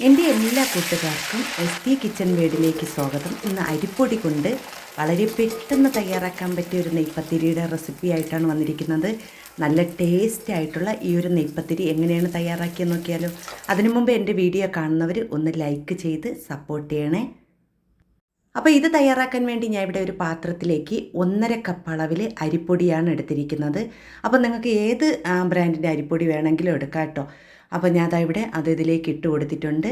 എന്റെ എല്ലാ കൂട്ടുകാർക്കും എസ് ടി കിച്ചൺ വേഡിലേക്ക് സ്വാഗതം. ഇന്ന് അരിപ്പൊടി കൊണ്ട് വളരെ പെട്ടെന്ന് തയ്യാറാക്കാൻ പറ്റിയ ഒരു നെയ്പ്പത്തിരിയുടെ റെസിപ്പി ആയിട്ടാണ് വന്നിരിക്കുന്നത്. നല്ല ടേസ്റ്റ് ആയിട്ടുള്ള ഈ ഒരു നെയ്പ്പത്തിരി എങ്ങനെയാണ് തയ്യാറാക്കിയെന്ന് നോക്കിയാലോ. അതിനു മുമ്പ് എന്റെ വീഡിയോ കാണുന്നവർ ഒന്ന് ലൈക്ക് ചെയ്ത് സപ്പോർട്ട് ചെയ്യണേ. അപ്പോൾ ഇത് തയ്യാറാക്കാൻ വേണ്ടി ഞാൻ ഇവിടെ ഒരു പാത്രത്തിലേക്ക് ഒന്നര കപ്പ് അളവിൽ അരിപ്പൊടിയാണ് എടുത്തിരിക്കുന്നത്. അപ്പോൾ നിങ്ങൾക്ക് ഏത് ബ്രാൻഡിന്റെ അരിപ്പൊടി വേണമെങ്കിലും എടുക്കാം കേട്ടോ. അപ്പോൾ ഞാൻ അതാ ഇവിടെ അത് ഇതിലേക്ക് ഇട്ട് കൊടുത്തിട്ടുണ്ട്.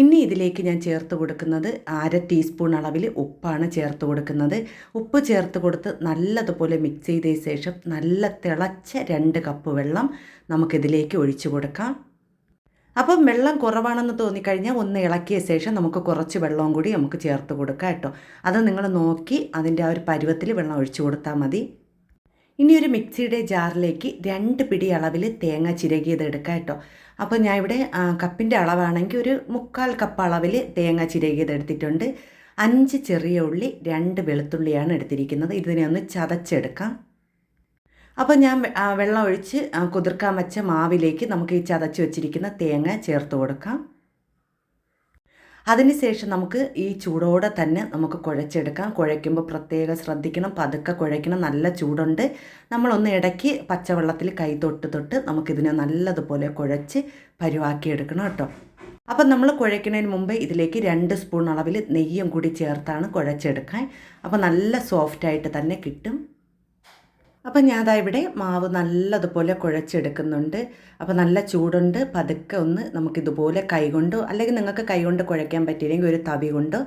ഇനി ഇതിലേക്ക് ഞാൻ ചേർത്ത് കൊടുക്കുന്നത് അര ടീസ്പൂൺ അളവിൽ ഉപ്പാണ് ചേർത്ത് കൊടുക്കുന്നത്. ഉപ്പ് ചേർത്ത് കൊടുത്ത് നല്ലതുപോലെ മിക്സ് ചെയ്തതിന് ശേഷം നല്ല തിളച്ച രണ്ട് കപ്പ് വെള്ളം നമുക്കിതിലേക്ക് ഒഴിച്ചു കൊടുക്കാം. അപ്പം വെള്ളം കുറവാണെന്ന് തോന്നിക്കഴിഞ്ഞാൽ ഒന്ന് ഇളക്കിയ ശേഷം നമുക്ക് കുറച്ച് വെള്ളവും കൂടി നമുക്ക് ചേർത്ത് കൊടുക്കാം കേട്ടോ. അത് നിങ്ങൾ നോക്കി അതിന്റെ ആ ഒരു പരുവത്തിൽ വെള്ളം ഒഴിച്ചു കൊടുത്താൽ മതി. ഇനി ഒരു മിക്സിയുടെ ജാറിലേക്ക് രണ്ട് പിടി അളവിൽ തേങ്ങ ചിരകിയത് എടുക്കാം കേട്ടോ. അപ്പോൾ ഞാൻ ഇവിടെ കപ്പിന്റെ അളവാണെങ്കിൽ ഒരു മുക്കാൽ കപ്പ് അളവിൽ തേങ്ങ ചിരകിയത് എടുത്തിട്ടുണ്ട്. അഞ്ച് ചെറിയ ഉള്ളി രണ്ട് വെളുത്തുള്ളിയാണ് എടുത്തിരിക്കുന്നത്. ഇതിനെ ഒന്ന് ചതച്ചെടുക്കാം. അപ്പോൾ ഞാൻ വെള്ളം ഒഴിച്ച് കുതിർക്കാൻ വെച്ച മാവിലേക്ക് നമുക്ക് ഈ ചതച്ച് വെച്ചിരിക്കുന്ന തേങ്ങ ചേർത്ത് കൊടുക്കാം. അതിനുശേഷം നമുക്ക് ഈ ചൂടോടെ തന്നെ നമുക്ക് കുഴച്ചെടുക്കാം. കുഴയ്ക്കുമ്പോൾ പ്രത്യേകം ശ്രദ്ധിക്കണം. പതുക്കെ കുഴയ്ക്കണം. നല്ല ചൂടുണ്ട്. നമ്മളൊന്ന് ഇടയ്ക്ക് പച്ചവെള്ളത്തിൽ കൈ തൊട്ട് തൊട്ട് നമുക്കിതിനെ നല്ലതുപോലെ കുഴച്ച് പരുവാക്കിയെടുക്കണം കേട്ടോ. അപ്പം നമ്മൾ കുഴയ്ക്കുന്നതിന് മുമ്പ് ഇതിലേക്ക് രണ്ട് സ്പൂൺ അളവിൽ നെയ്യും കൂടി ചേർത്താണ് കുഴച്ചെടുക്കാൻ. അപ്പോൾ നല്ല സോഫ്റ്റായിട്ട് തന്നെ കിട്ടും. അപ്പം ഞാൻ ഇവിടെ മാവ് നല്ലതുപോലെ കുഴച്ചെടുക്കുന്നുണ്ട്. അപ്പോൾ നല്ല ചൂടുണ്ട്. പതുക്കെ ഒന്ന് നമുക്കിതുപോലെ കൈകൊണ്ടോ അല്ലെങ്കിൽ നിങ്ങൾക്ക് കൈകൊണ്ട് കുഴയ്ക്കാൻ പറ്റിയില്ലെങ്കിൽ ഒരു തവി കൊണ്ടോ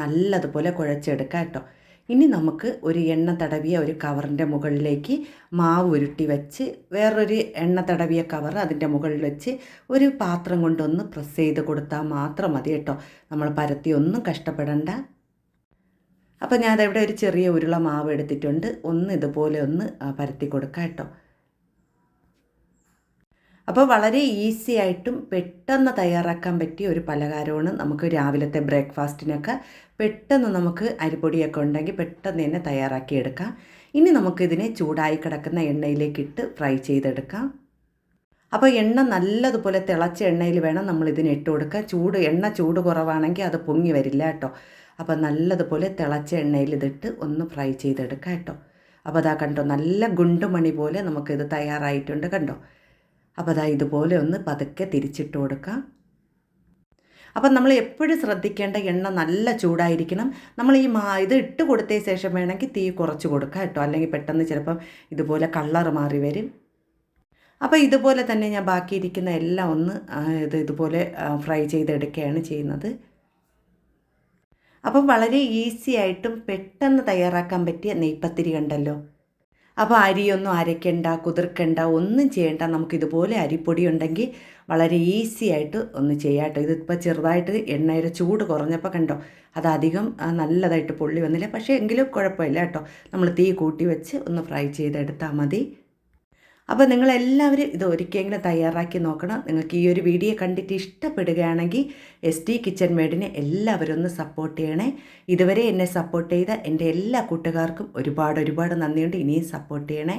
നല്ലതുപോലെ കുഴച്ചെടുക്കാം കേട്ടോ. ഇനി നമുക്ക് ഒരു എണ്ണ തടവിയ ഒരു കവറിന്റെ മുകളിലേക്ക് മാവ് ഉരുട്ടി വെച്ച് വേറൊരു എണ്ണ തടവിയ കവർ അതിന്റെ മുകളിൽ വെച്ച് ഒരു പാത്രം കൊണ്ടൊന്ന് പ്രസ് ചെയ്ത് കൊടുത്താൽ മാത്രം മതി കേട്ടോ. നമ്മൾ പരത്തി ഒന്നും കഷ്ടപ്പെടണ്ട. അപ്പോൾ ഞാൻ ഇവിടെ ഒരു ചെറിയ ഉരുള മാവ് എടുത്തിട്ടുണ്ട്. ഒന്ന് ഇതുപോലെ ഒന്ന് പരത്തി കൊടുക്കാം കേട്ടോ. അപ്പോൾ വളരെ ഈസി ആയിട്ടും പെട്ടെന്ന് തയ്യാറാക്കാൻ പറ്റിയ ഒരു പലഹാരമാണ് നമുക്ക് രാവിലത്തെ ബ്രേക്ക്ഫാസ്റ്റിനൊക്കെ. പെട്ടെന്ന് നമുക്ക് അരിപ്പൊടിയൊക്കെ ഉണ്ടെങ്കിൽ പെട്ടെന്ന് തന്നെ തയ്യാറാക്കിയെടുക്കാം ഇനി നമുക്കിതിനെ ചൂടായി കിടക്കുന്ന എണ്ണയിലേക്ക് ഇട്ട് ഫ്രൈ ചെയ്തെടുക്കാം. അപ്പോൾ എണ്ണ നല്ലതുപോലെ തിളച്ച എണ്ണയിൽ വേണം നമ്മൾ ഇതിന് ഇട്ട് കൊടുക്കുക ചൂട് എണ്ണ ചൂട് കുറവാണെങ്കിൽ അത് പൊങ്ങി വരില്ല കേട്ടോ. അപ്പോൾ നല്ലതുപോലെ തിളച്ച എണ്ണയിൽ ഇതിട്ട് ഒന്ന് ഫ്രൈ ചെയ്തെടുക്കാം കേട്ടോ. അപ്പോൾ അതാ കണ്ടോ നല്ല ഗുണ്ടുമണി പോലെ നമുക്കിത് തയ്യാറായിട്ടുണ്ട് കണ്ടോ. അപ്പോൾ അതാ ഇതുപോലെ ഒന്ന് പതുക്കെ തിരിച്ചിട്ട് കൊടുക്കാം. അപ്പം നമ്മൾ എപ്പോഴും ശ്രദ്ധിക്കേണ്ട എണ്ണ നല്ല ചൂടായിരിക്കണം. നമ്മൾ ഈ മാ ഇത് ഇട്ട് കൊടുത്ത ശേഷം വേണമെങ്കിൽ തീ കുറച്ച് കൊടുക്കാം കേട്ടോ. അല്ലെങ്കിൽ പെട്ടെന്ന് ചിലപ്പം ഇതുപോലെ കളർ മാറി വരും. അപ്പോൾ ഇതുപോലെ തന്നെ ഞാൻ ബാക്കിയിരിക്കുന്ന എല്ലാം ഒന്ന് ഇത് ഇതുപോലെ ഫ്രൈ ചെയ്തെടുക്കുകയാണ് ചെയ്യുന്നത്. അപ്പം വളരെ ഈസി ആയിട്ടും പെട്ടെന്ന് തയ്യാറാക്കാൻ പറ്റിയ നെയ്പ്പത്തിരി ഉണ്ടല്ലോ അപ്പോൾ അരിയൊന്നും അരയ്ക്കണ്ട കുതിർക്കണ്ട ഒന്നും ചെയ്യണ്ട. നമുക്ക് ഇതുപോലെ അരിപ്പൊടി ഉണ്ടെങ്കിൽ വളരെ ഈസി ആയിട്ട് ഒന്ന് ചെയ്യാട്ടോ ഇതിപ്പോൾ ചെറുതായിട്ട് എണ്ണയുടെ ചൂട് കുറഞ്ഞപ്പോൾ കണ്ടോ അതധികം നല്ലതായിട്ട് പൊള്ളി വന്നില്ല. പക്ഷേ എങ്കിലും കുഴപ്പമില്ല കേട്ടോ. നമ്മൾ തീ കൂട്ടി വെച്ച് ഒന്ന് ഫ്രൈ ചെയ്തെടുത്താൽ മതി. അപ്പോൾ നിങ്ങളെല്ലാവരും ഇത് ഒരിക്കലെങ്കിലും തയ്യാറാക്കി നോക്കണം. നിങ്ങൾക്ക് ഈ ഒരു വീഡിയോ കണ്ടിട്ട് ഇഷ്ടപ്പെടുകയാണെങ്കിൽ എസ് ടി കിച്ചൺ മേഡിനെ എല്ലാവരും ഒന്ന് സപ്പോർട്ട് ചെയ്യണേ. ഇതുവരെ എന്നെ സപ്പോർട്ട് ചെയ്ത എന്റെ എല്ലാ കൂട്ടുകാർക്കും ഒരുപാട് ഒരുപാട് നന്ദിയുണ്ട്. ഇനിയും സപ്പോർട്ട് ചെയ്യണേ.